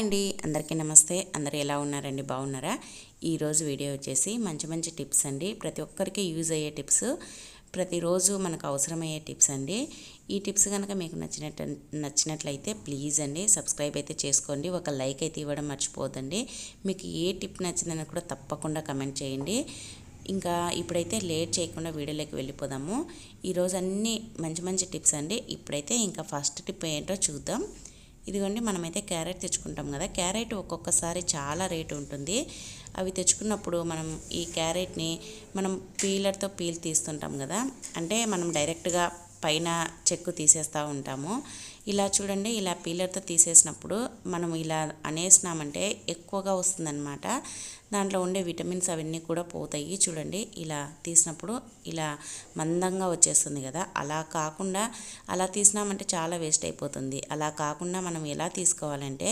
అండి. అందరికీ నమస్తే. అందరు ఎలా ఉన్నారండి? బాగున్నారా? ఈరోజు వీడియో వచ్చేసి మంచి మంచి టిప్స్ అండి. ప్రతి ఒక్కరికి యూజ్ అయ్యే టిప్స్ ప్రతిరోజు మనకు అవసరమయ్యే టిప్స్ అండి. ఈ టిప్స్ కనుక మీకు నచ్చినట్టు నచ్చినట్లయితే ప్లీజ్ అండి సబ్స్క్రైబ్ అయితే చేసుకోండి. ఒక లైక్ అయితే ఇవ్వడం మర్చిపోదండి మీకు ఏ టిప్ నచ్చిందని కూడా తప్పకుండా కమెంట్ చేయండి. ఇంకా ఇప్పుడైతే లేట్ చేయకుండా వీడియోలోకి వెళ్ళిపోదాము. ఈరోజు అన్నీ మంచి మంచి టిప్స్ అండి. ఇప్పుడైతే ఇంకా ఫస్ట్ టిప్ ఏంటో చూద్దాం. ఇదిగోండి మనమైతే క్యారెట్ తెచ్చుకుంటాం కదా. క్యారెట్ ఒక్కొక్కసారి చాలా రేటు ఉంటుంది. అవి తెచ్చుకున్నప్పుడు మనం ఈ క్యారెట్ని మనం పీలర్తో పీల్ తీస్తుంటాం కదా. అంటే మనం డైరెక్ట్గా పైన చెక్కు తీసేస్తూ ఉంటాము. ఇలా చూడండి ఇలా పీలర్తో తీసేసినప్పుడు మనం ఇలా అనేసినామంటే ఎక్కువగా వస్తుందన్నమాట. దాంట్లో ఉండే విటమిన్స్ అవన్నీ కూడా పోతాయి. చూడండి ఇలా తీసినప్పుడు ఇలా మందంగా వచ్చేస్తుంది కదా. అలా కాకుండా అలా తీసినామంటే చాలా వేస్ట్ అయిపోతుంది. అలా కాకుండా మనం ఎలా తీసుకోవాలంటే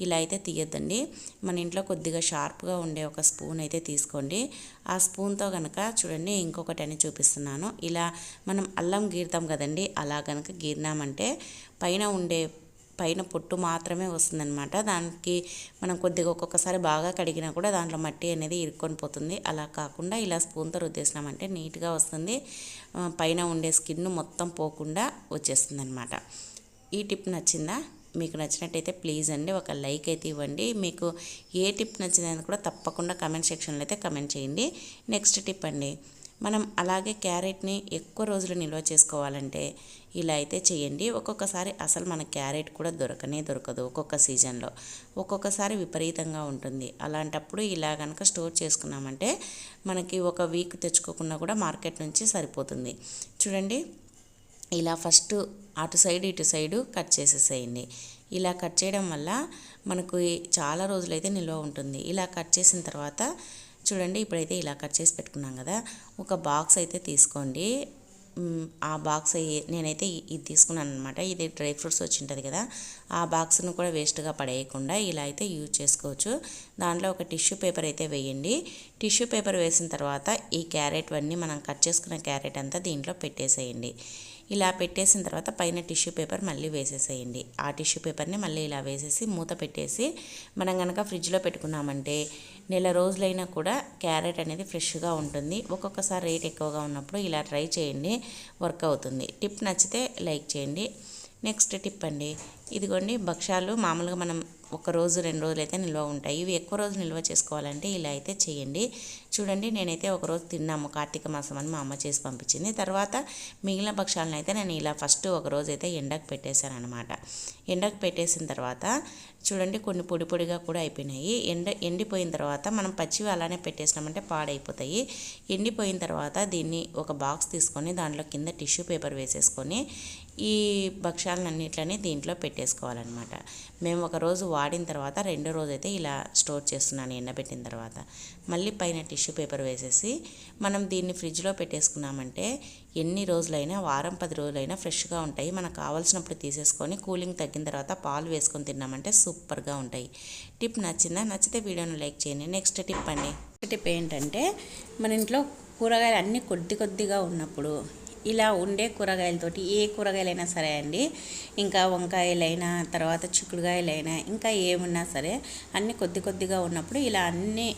ఇలా అయితే తీయద్దండి. మన ఇంట్లో కొద్దిగా షార్ప్గా ఉండే ఒక స్పూన్ అయితే తీసుకోండి. ఆ స్పూన్తో కనుక చూడండి ఇంకొకటి అని చూపిస్తున్నాను. ఇలా మనం అల్లం గీరుతాం కదండి అలా కనుక గీరినామంటే పైన ఉండే పైన పొట్టు మాత్రమే వస్తుందన్నమాట. దానికి మనం కొద్దిగా ఒక్కొక్కసారి బాగా కడిగినా కూడా దాంట్లో మట్టి అనేది ఇరుక్కొని పోతుంది. అలా కాకుండా ఇలా స్పూన్తో రుద్దేసినామంటే నీట్గా వస్తుంది. పైన ఉండే స్కిన్ మొత్తం పోకుండా వచ్చేస్తుంది అనమాట ఈ టిప్ నచ్చిందా? మీకు నచ్చినట్టయితే ప్లీజ్ అండి ఒక లైక్ అయితే ఇవ్వండి. మీకు ఏ టిప్ నచ్చిందని కూడా తప్పకుండా కమెంట్ సెక్షన్లో అయితే కమెంట్ చేయండి. నెక్స్ట్ టిప్ అండి మనం అలాగే క్యారెట్ని ఎక్కువ రోజులు నిల్వ చేసుకోవాలంటే ఇలా అయితే చేయండి. ఒక్కొక్కసారి అసలు మన క్యారెట్ కూడా దొరకనే దొరకదు ఒక్కొక్క సీజన్లో. ఒక్కొక్కసారి విపరీతంగా ఉంటుంది. అలాంటప్పుడు ఇలా కనుక స్టోర్ చేసుకున్నామంటే మనకి ఒక వీక్ తెచ్చుకోకుండా కూడా మార్కెట్ నుంచి సరిపోతుంది. చూడండి ఇలా ఫస్ట్ అటు సైడ్ ఇటు సైడు కట్ చేసేసేయండి. ఇలా కట్ చేయడం వల్ల మనకు చాలా రోజులైతే నిల్వ ఉంటుంది. ఇలా కట్ చేసిన తర్వాత చూడండి ఇప్పుడైతే ఇలా కట్ చేసి పెట్టుకున్నాం కదా. ఒక బాక్స్ అయితే తీసుకోండి. ఆ బాక్స్ నేనైతే ఇది తీసుకున్నాను అనమాట ఇది డ్రై ఫ్రూట్స్ వచ్చి ఉంటుంది కదా. ఆ బాక్స్ను కూడా వేస్ట్గా పడేయకుండా ఇలా అయితే యూజ్ చేసుకోవచ్చు. దాంట్లో ఒక టిష్యూ పేపర్ అయితే వేయండి. టిష్యూ పేపర్ వేసిన తర్వాత ఈ క్యారెట్ అన్నీ మనం కట్ చేసుకున్న క్యారెట్ అంతా దీంట్లో పెట్టేసేయండి. ఇలా పెట్టేసిన తర్వాత పైన టిష్యూ పేపర్ మళ్ళీ వేసేసేయండి. ఆ టిష్యూ పేపర్ని మళ్ళీ ఇలా వేసేసి మూత పెట్టేసి మనం కనుక ఫ్రిడ్జ్లో పెట్టుకున్నామంటే నెల రోజులైనా కూడా క్యారెట్ అనేది ఫ్రెష్గా ఉంటుంది. ఒక్కొక్కసారి రేట్ ఎక్కువగా ఉన్నప్పుడు ఇలా ట్రై చేయండి వర్క్ అవుతుంది. టిప్ నచ్చితే లైక్ చేయండి. నెక్స్ట్ టిప్ అండి ఇదిగోండి భక్ష్యాలు మామూలుగా మనం ఒక రోజు రెండు రోజులు అయితే నిల్వ ఉంటాయి. ఇవి ఎక్కువ రోజు నిల్వ చేసుకోవాలంటే ఇలా అయితే చేయండి. చూడండి నేనైతే ఒకరోజు తిన్నాము కార్తీక మాసం అని మా అమ్మ చేసి పంపించింది. తర్వాత మిగిలిన పక్షాలను అయితే నేను ఇలా ఫస్ట్ ఒక రోజు అయితే ఎండకు పెట్టేశాను అనమాట ఎండకు పెట్టేసిన తర్వాత చూడండి కొన్ని పొడి పొడిగా కూడా అయిపోయినాయి. ఎండ ఎండిపోయిన తర్వాత మనం పచ్చివి అలానే పెట్టేసినామంటే పాడైపోతాయి. ఎండిపోయిన తర్వాత దీన్ని ఒక బాక్స్ తీసుకొని దాంట్లో కింద టిష్యూ పేపర్ వేసేసుకొని ఈ భక్ష్యాలన్నిట్లని దీంట్లో పెట్టేసుకోవాలన్నమాట. మేము ఒక రోజు వాడిన తర్వాత రెండో రోజు అయితే ఇలా స్టోర్ చేస్తున్నాను ఎండబెట్టిన తర్వాత. మళ్ళీ పైన టిష్యూ పేపర్ వేసేసి మనం దీన్ని ఫ్రిడ్జ్లో పెట్టేసుకున్నామంటే ఎన్ని రోజులైనా వారం పది రోజులైనా ఫ్రెష్గా ఉంటాయి. మనకు కావాల్సినప్పుడు తీసేసుకొని కూలింగ్ తగ్గిన తర్వాత పాలు వేసుకొని తిన్నామంటే సూపర్గా ఉంటాయి. టిప్ నచ్చిందా? నచ్చితే వీడియోని లైక్ చేయండి. నెక్స్ట్ టిప్ అండి. టిప్ ఏంటంటే మన ఇంట్లో కూరగాయలు అన్నీ కొద్ది కొద్దిగా ఉన్నప్పుడు ఇలా ఉండే కూరగాయలతోటి ఏ కూరగాయలైనా సరే అండి ఇంకా వంకాయలైనా తర్వాత చిక్కుడుగాయలైనా ఇంకా ఏమున్నా సరే అన్నీ కొద్ది కొద్దిగా ఉన్నప్పుడు ఇలా అన్నీ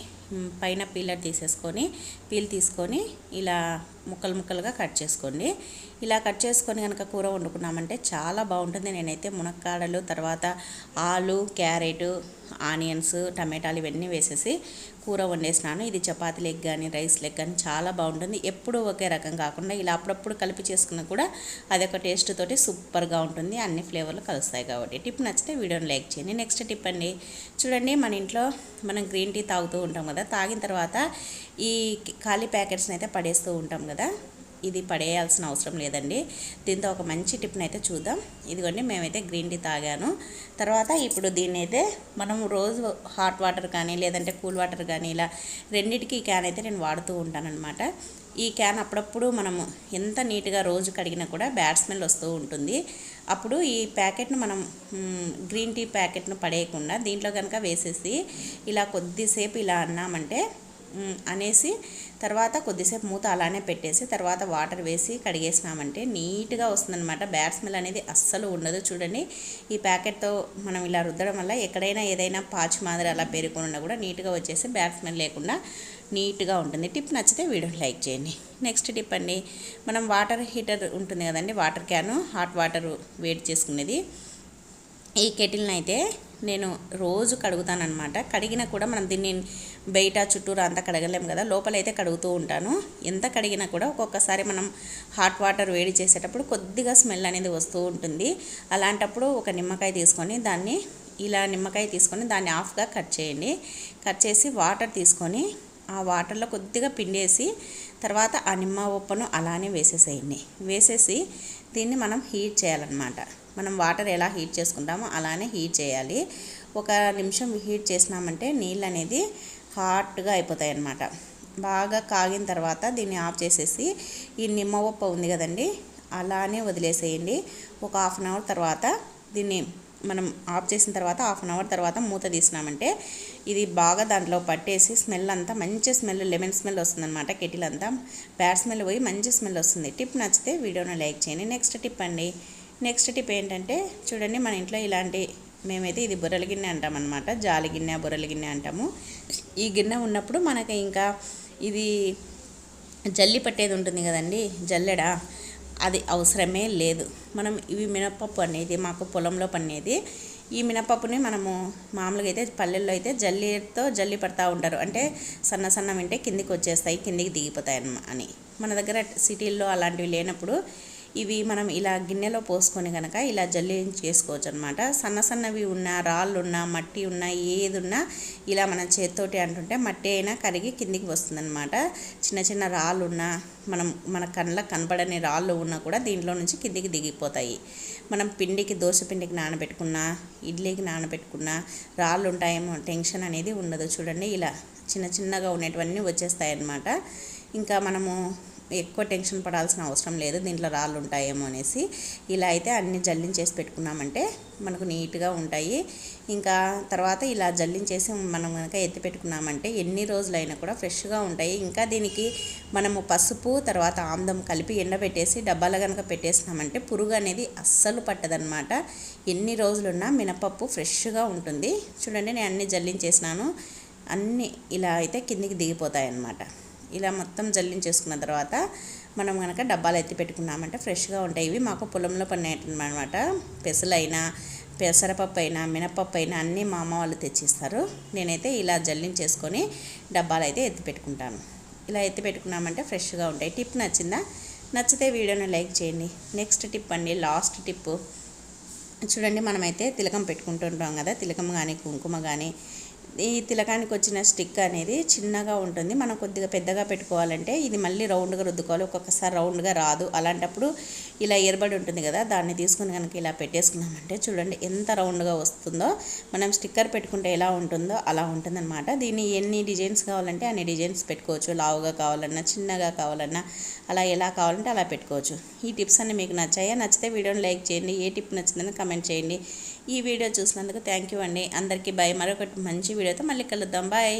పైన పీలర్ తీసేసుకొని పీల్ తీసుకొని ఇలా ముక్కలు ముక్కలుగా కట్ చేసుకోండి. ఇలా కట్ చేసుకొని కనుక కూర వండుకున్నామంటే చాలా బాగుంటుంది. నేనైతే మునక్కాడలు తర్వాత ఆలు క్యారెట్ ఆనియన్స్ టమాటాలు ఇవన్నీ వేసేసి కూర వండేసినాను. ఇది చపాతీ లెగ్ కానీ రైస్ లెగ్ కానీ చాలా బాగుంటుంది. ఎప్పుడూ ఒకే రకం కాకుండా ఇలా అప్పుడప్పుడు కలిపి చేసుకున్నా కూడా అదొక టేస్ట్ తోటి సూపర్గా ఉంటుంది. అన్ని ఫ్లేవర్లు కలుస్తాయి కాబట్టి. టిప్ నచ్చితే వీడియోని లైక్ చేయండి. నెక్స్ట్ టిప్ అండి. చూడండి మన ఇంట్లో మనం గ్రీన్ టీ తాగుతూ ఉంటాం కదా తాగిన తర్వాత ఈ ఖాళీ ప్యాకెట్స్ని అయితే పడేస్తూ ఉంటాం కదా? ఇది పడేయాల్సిన అవసరం లేదండి. దీంతో ఒక మంచి టిప్ని అయితే చూద్దాం. ఇదిగోండి మేమైతే గ్రీన్ టీ తాగాను. తర్వాత ఇప్పుడు దీన్ని అయితే మనం రోజు హాట్ వాటర్ కానీ లేదంటే కూల్ వాటర్ కానీ ఇలా రెండింటికి ఈ క్యాన్ అయితే నేను వాడుతూ ఉంటానన్నమాట. ఈ క్యాన్ అప్పుడప్పుడు మనము ఎంత నీట్గా రోజు కడిగినా కూడా బ్యాడ్ స్మెల్ వస్తూ ఉంటుంది. అప్పుడు ఈ ప్యాకెట్ను మనం గ్రీన్ టీ ప్యాకెట్ను పడేయకుండా దీంట్లో కనుక వేసేసి ఇలా కొద్దిసేపు ఇలా అన్నామంటే అనేసి తర్వాత కొద్దిసేపు మూత అలానే పెట్టేసి తర్వాత వాటర్ వేసి కడిగేసినామంటే నీట్గా వస్తుందన్నమాట. బ్యాడ్ స్మెల్ అనేది అస్సలు ఉండదు. చూడండి ఈ ప్యాకెట్తో మనం ఇలా రుద్దడం వల్ల ఎక్కడైనా ఏదైనా పాచి మాదిరి అలా పేరుకొని ఉన్నా కూడా నీట్గా వచ్చేసి బ్యాడ్ స్మెల్ లేకుండా నీట్గా ఉంటుంది. టిప్ నచ్చితే వీడియోని లైక్ చేయండి. నెక్స్ట్ టిప్ అండి మనం వాటర్ హీటర్ ఉంటుంది కదండి వాటర్ క్యాను హాట్ వాటర్ వేడి చేసుకునేది. ఈ కెటిల్ని అయితే నేను రోజు కడుగుతానమాట కడిగినా కూడా మనం దీన్ని బయట చుట్టూరు అంతా కడగలేం కదా. లోపలైతే కడుగుతూ ఉంటాను. ఎంత కడిగినా కూడా ఒక్కొక్కసారి మనం హాట్ వాటర్ వేడి చేసేటప్పుడు కొద్దిగా స్మెల్ అనేది వస్తూ ఉంటుంది. అలాంటప్పుడు ఒక నిమ్మకాయ తీసుకొని దాన్ని ఇలా నిమ్మకాయ తీసుకొని దాన్ని ఆఫ్గా కట్ చేయండి. కట్ చేసి వాటర్ తీసుకొని ఆ వాటర్లో కొద్దిగా పిండేసి తర్వాత ఆ నిమ్మ ఉప్పును అలానే వేసేసేయండి. వేసేసి దీన్ని మనం హీట్ చేయాలన్నమాట. మనం వాటర్ ఎలా హీట్ చేసుకుంటామో అలానే హీట్ చేయాలి. ఒక నిమిషం హీట్ చేసినామంటే నీళ్ళు అనేది హాట్గా అయిపోతాయి అన్నమాట బాగా కాగిన తర్వాత దీన్ని ఆఫ్ చేసేసి ఈ నిమ్మ ఉప్ప ఉంది కదండి అలానే వదిలేసేయండి. ఒక హాఫ్ అన్ అవర్ తర్వాత దీన్ని మనం ఆఫ్ చేసిన తర్వాత హాఫ్ అన్ అవర్ తర్వాత మూత తీసినామంటే ఇది బాగా దాంట్లో పట్టేసి స్మెల్ అంతా మంచి స్మెల్ లెమన్ స్మెల్ వస్తుందన్నమాట కెటిల్ అంతా బ్యాడ్ స్మెల్ పోయి మంచి స్మెల్ వస్తుంది. టిప్ నచ్చితే వీడియోను లైక్ చేయండి. నెక్స్ట్ టిప్ అండి. నెక్స్ట్ టిప్ ఏంటంటే చూడండి మన ఇంట్లో ఇలాంటి మేమైతే ఇది బుర్రల గిన్నె అంటామన్నమాట. జాలి గిన్నె బుర్రల గిన్నె అంటాము. ఈ గిన్నె ఉన్నప్పుడు మనకి ఇంకా ఇది జల్లి పట్టేది ఉంటుంది కదండి జల్లెడ? అది అవసరమే లేదు. మనం ఇవి మినపప్పు అనేది మాకు పొలంలో పండేది ఈ మినపప్పుని మనము మామూలుగా అయితే పల్లెల్లో అయితే జల్లితో జల్లి పడతా ఉంటారు. అంటే సన్న సన్న వింటే కిందికి వచ్చేస్తాయి కిందికి దిగిపోతాయి అన్నమా అని. మన దగ్గర సిటీల్లో అలాంటివి లేనప్పుడు ఇవి మనం ఇలా గిన్నెలో పోసుకొని కనుక ఇలా జల్లి చేసుకోవచ్చు అనమాట సన్న సన్నవి ఉన్నా రాళ్ళు ఉన్నా మట్టి ఉన్నా ఏది ఉన్నా ఇలా మన చేతితోటి అంటుంటే మట్టి అయినా కరిగి కిందికి వస్తుందన్నమాట. చిన్న చిన్న రాళ్ళు ఉన్నా మనం మన కళ్ళకు కనపడని రాళ్ళు ఉన్నా కూడా దీంట్లో నుంచి కిందికి దిగిపోతాయి. మనం పిండికి దోశ పిండికి నానబెట్టుకున్నా ఇడ్లీకి నానబెట్టుకున్నా రాళ్ళు ఉంటాయేమో టెన్షన్ అనేది ఉండదు. చూడండి ఇలా చిన్న చిన్నగా ఉండేటివన్నీ వచ్చేస్తాయి అన్నమాట ఇంకా మనము ఎక్కువ టెన్షన్ పడాల్సిన అవసరం లేదు దీంట్లో రాళ్ళు ఉంటాయేమో అనేసి. ఇలా అయితే అన్ని జల్లించేసి పెట్టుకున్నామంటే మనకు నీట్గా ఉంటాయి. ఇంకా తర్వాత ఇలా జల్లించేసి మనం కనుక ఎత్తి పెట్టుకున్నామంటే ఎన్ని రోజులైనా కూడా ఫ్రెష్గా ఉంటాయి. ఇంకా దీనికి మనము పసుపు తర్వాత ఆమ్దం కలిపి ఎండబెట్టేసి డబ్బాలో కనుక పెట్టేసినామంటే పురుగు అనేది అస్సలు పట్టదనమాట ఎన్ని రోజులున్నా మినపప్పు ఫ్రెష్గా ఉంటుంది. చూడండి నేను అన్ని జల్లించేసినాను. అన్నీ ఇలా అయితే కిందికి దిగిపోతాయి అన్నమాట ఇలా మొత్తం జల్లించేసుకున్న తర్వాత మనం కనుక డబ్బాలు ఎత్తి పెట్టుకున్నామంటే ఫ్రెష్గా ఉంటాయి. ఇవి మాకు పొలంలో పడినమాట పెసలైనా పెసరపప్పు అయినా మినపప్పు అయినా అన్నీ మా అమ్మ వాళ్ళు తెచ్చిస్తారు. నేనైతే ఇలా జల్లించేసుకొని డబ్బాలు అయితే ఎత్తి పెట్టుకుంటాను. ఇలా ఎత్తి పెట్టుకున్నామంటే ఫ్రెష్గా ఉంటాయి. టిప్ నచ్చిందా? నచ్చితే వీడియోని లైక్ చేయండి. నెక్స్ట్ టిప్ అండి లాస్ట్ టిప్. చూడండి మనమైతే తిలకం పెట్టుకుంటుంటాం కదా. తిలకం కానీ కుంకుమ కానీ ఈ తిలకానికి వచ్చిన స్టిక్ అనేది చిన్నగా ఉంటుంది. మనం కొద్దిగా పెద్దగా పెట్టుకోవాలంటే ఇది మళ్ళీ రౌండ్గా రుద్దుకోవాలి. ఒక్కొక్కసారి రౌండ్గా రాదు. అలాంటప్పుడు ఇలా ఎరబడి ఉంటుంది కదా దాన్ని తీసుకుని కనుక ఇలా పెట్టేసుకున్నామంటే చూడండి ఎంత రౌండ్గా వస్తుందో. మనం స్టిక్కర్ పెట్టుకుంటే ఎలా ఉంటుందో అలా ఉంటుందన్నమాట. దీన్ని ఎన్ని డిజైన్స్ కావాలంటే అన్ని డిజైన్స్ పెట్టుకోవచ్చు. లావుగా కావాలన్నా చిన్నగా కావాలన్నా అలా ఎలా కావాలంటే అలా పెట్టుకోవచ్చు. ఈ టిప్స్ అన్ని మీకు నచ్చాయా? నచ్చితే వీడియోని లైక్ చేయండి. ఏ టిప్ నచ్చిందని కమెంట్ చేయండి. ఈ వీడియో చూసినందుకు థ్యాంక్ యూ అండి. అందరికీ బాయ్ మరొకటి మంచి వీడియోతో మళ్ళీ కలుద్దాం. బాయ్